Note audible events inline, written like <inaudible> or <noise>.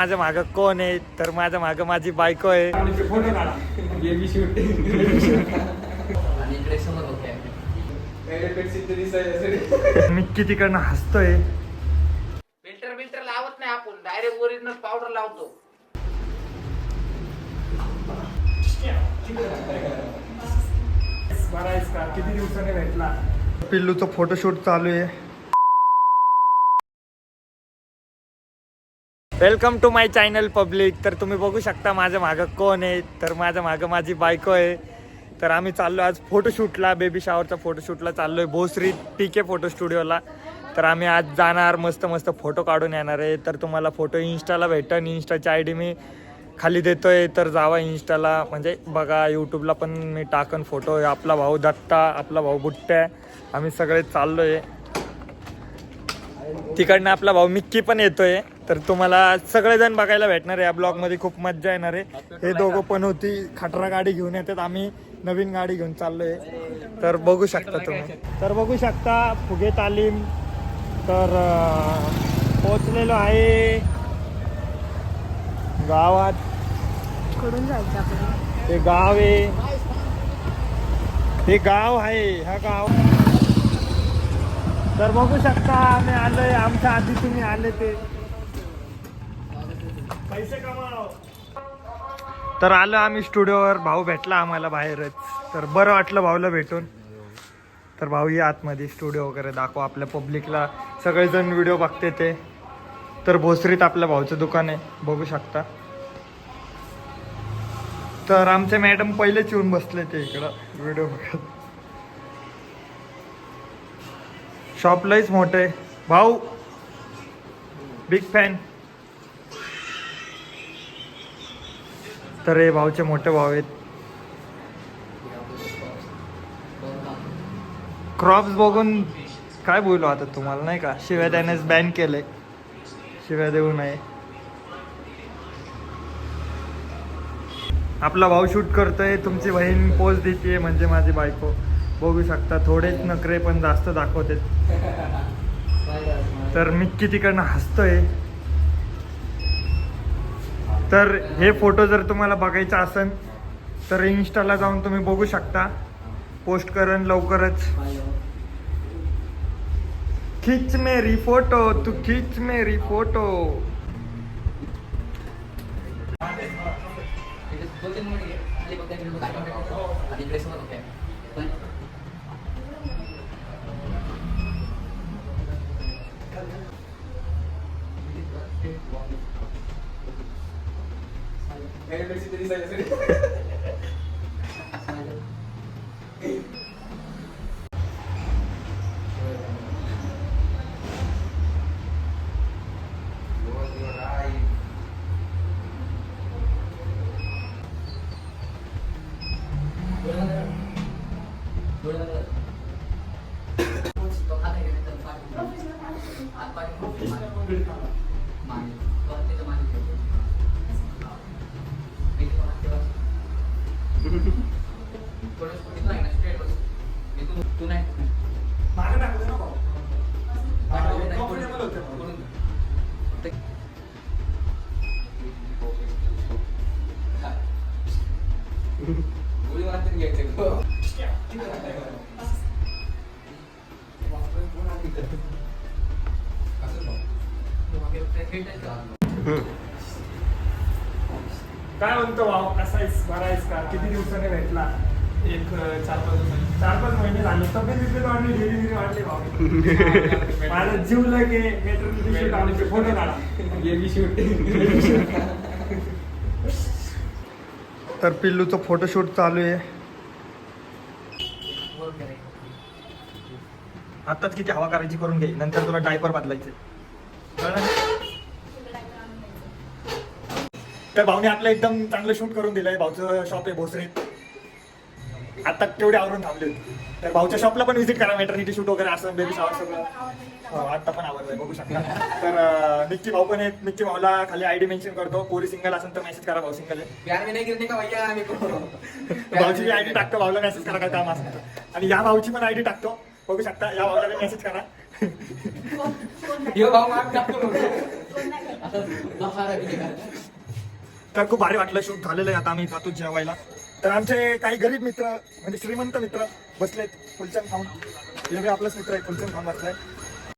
माझ्या मागं कोण आहे? तर माझ्या मागं माझी बायको आहे. मिक्की तिकडनं हसतोय? फिल्टर बिल्टर लावत नाही आपण. डायरेक्ट ओरिजिनल पावडर लावतो. किती दिवसाने भेटला पिल्लूचं फोटोशूट चालू आहे. Welcome to my channel public तर तुम्ही बघू शकता माझ्या मागं कोण आहे. तर माझ्या मागं माझी बायको आहे. तर आम्ही चाललो आज फोटोशूटला बेबी शावरचा फोटोशूटला चाललोय. भोसरी टी के फोटो स्टुडिओला तर आम्ही आज जाणार मस्त मस्त फोटो काढून येणार आहे. तर तुम्हाला फोटो इन्स्टाला भेटन इन्स्टाची आय डी मी खाली देतोय. तर जावा इन्स्टाला म्हणजे बघा यूट्यूबला पण मी टाकन फोटो आपला भाऊ दत्ता आपला भाऊ बुट्ट्या आम्ही सगळे चाललोय. तिकडनं आपला भाऊ मिक्की पण येतोय. तर तुम्हाला सगळेजण बघायला भेटणार आहे. या ब्लॉगमध्ये खूप मज्जा येणार आहे. हे दोघं पण होती. खटरा गाडी घेऊन येतात. आम्ही नवीन गाडी घेऊन चाललोय. तर बघू शकता तुम्ही. तर बघू शकता फुगे तालीम. तर पोचलेलो आहे. गावात. कडून जायचं हे गाव आहे. हे गाव आहे. हा गाव. तर बघू शकता आम्ही आलोय. आमच्या आधी तुम्ही आले ते. पैसे कमाव. तर आलो आम्ही स्टुडिओवर भाऊ भेटला आम्हाला बाहेरच. तर बरं वाटलं भाऊला भेटून. तर भाऊ ये आतमध्ये स्टुडिओ वगैरे दाखवा आपल्या पब्लिकला. सगळेजण व्हिडिओ बघते ते. तर भोसरीत आपल्या भाऊचं दुकान आहे बघू शकता. तर आमचे मॅडम पहिलेच येऊन बसले ते इकडं व्हिडिओ बघत. शॉपलाहीच मोठे मोठं आहे. भाऊ बिग फॅन तर हे भाऊचे मोठे भाऊ आहेत. क्रॉप्स बघून काय बोलू आता तुम्हाला नाही का? शिवाय त्यानेच बॅन केलंय. शिवाय देऊ नये. आपला भाऊ शूट करतोय तुमची बहीण पोच देते म्हणजे माझी बायको. बघू शकता थोडेच नखरे पण जास्त दाखवते तर मिक्की तिकडनं हसतोय. तर हे फोटो जर तुम्हाला बघायचा असेल तर इन्स्टाला जाऊन तुम्ही बघू शकता. पोस्ट करण लवकरच. खिच मेरी फोटो तू खिच मेरी फोटो. दोन तीन मिनिट घे. खाली बघते, खाली बघते. आणि इकडे समोर होते पण तू नाही गोळी मारते घ्यायचं काय म्हणतो भाऊ? कसा आहेस? बरा आहेस का? किती दिवसाने भेटला? एक चार पाच दिवसांनी चार पाच महिने झाले. तब्येत बिब्येत वाढली डेली वाढली भाऊ. <laughs> माझं जीव लगे मेट्रो शूट आमचे फोटो काढा. गेली शूट तर पिल्लूचं फोटोशूट चालू आहे. आताच किती हवा करायची करून घे. नंतर तुला डायपर बदलायचे. तर भाऊने आपलं एकदम चांगलं शूट करून दिलंय भाऊचं शॉप आहे भोसरीत. आता तेवढे आवरून थांबले होते. तर भाऊच्या शॉपला पण व्हिजिट करा मेटर्निटी शूट वगैरे असं बेबी शॉवर सगळं. हो, आता पण आवडलंय बघू शकता. तर निक्की भाऊ पण आहेत. निक्की भाऊला खाली आयडी मेन्शन करतो. कोरी सिंगल असेल तर मेसेज करा भाऊ सिंगल आहे. भाऊची आयडी टाकतो भाऊला मेसेज करा काय काम असतं आणि या भाऊची पण आयडी टाकतो. बघू शकता या भाऊला मेसेज करा. भाऊ तर खूप भारी वाटलं शूट झालेलं आहे आता आम्ही जातो जेवायला. तर आमचे काही गरीब मित्र म्हणजे श्रीमंत मित्र बसलेत फुलचंद खाऊन. हे बी आपलाच मित्र आहे फुलचंद खाऊन बसलाय.